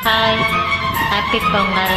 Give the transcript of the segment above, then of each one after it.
Hai, Apik Pongal.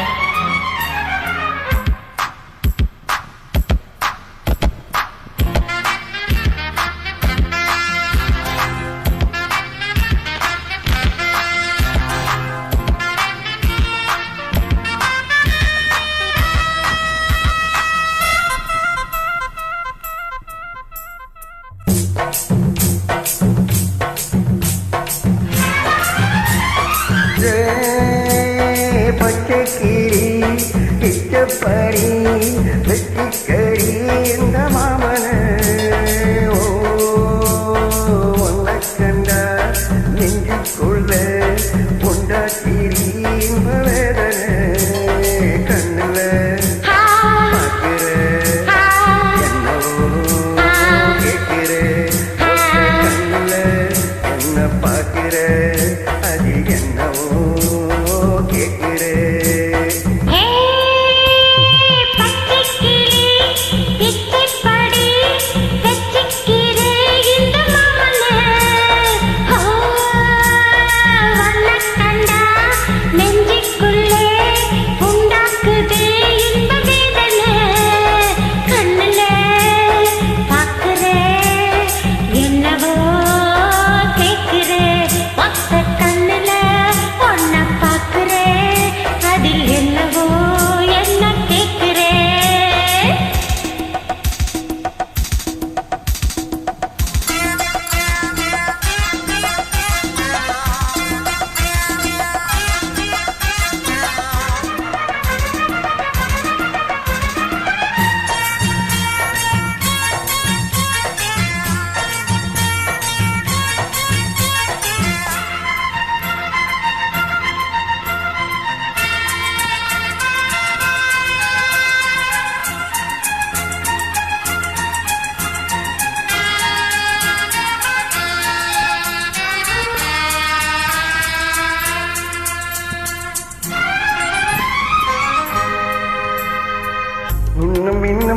பச்சை கிளி இஷ்டப்படி வெற்றிக்கடி இந்த மாமன ஓ உன்னை கண்டா நெஞ்சுக்குள்ள உண்டாக்கிரி வேதனை கண்ணுல பார்க்கிற என்னவோ கேட்கிற கண்ணுல என்ன பார்க்கிற அது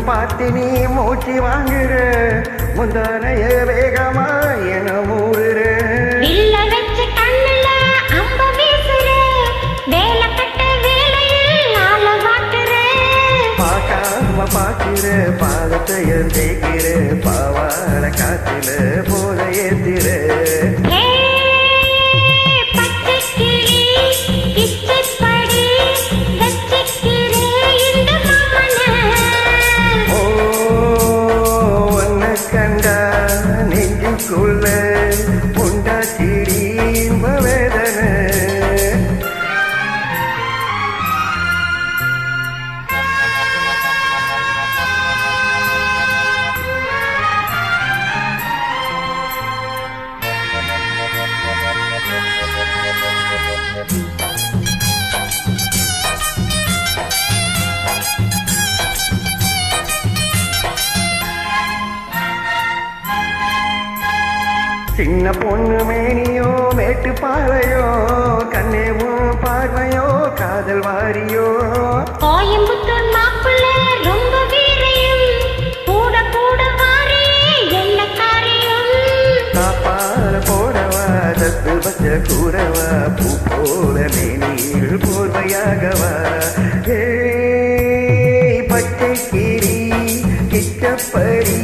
பார்த்து நீ மூச்சு வாங்குற. முந்தானைய வேகமா என மூடுற. வில்ல வச்ச கண்ணுல அம்ப வீசுற. வேலை கட்ட சின்ன பொண்ணு மேனியோ மேட்டு பாறையோ கண்ணேமோ பார்வையோ காதல் வாரியோ. கோயம்புத்தூர் மாப்பிள்ள ரொம்ப வீரையும் கூட கூட வாரே என்ன காரியம்? காப்பால போடவா தத்து பச்ச கூறவா பூ போல மேனியில் போர்வையாகவா. ஏ பச்சை கிரி கிட்டப்படி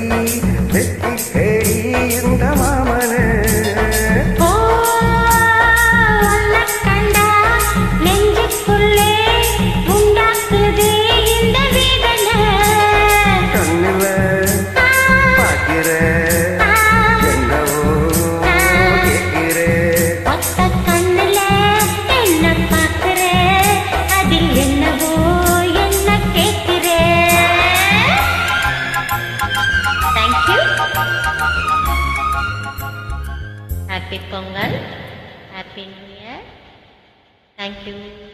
Happy Pongal. Happy New Year. Thank you.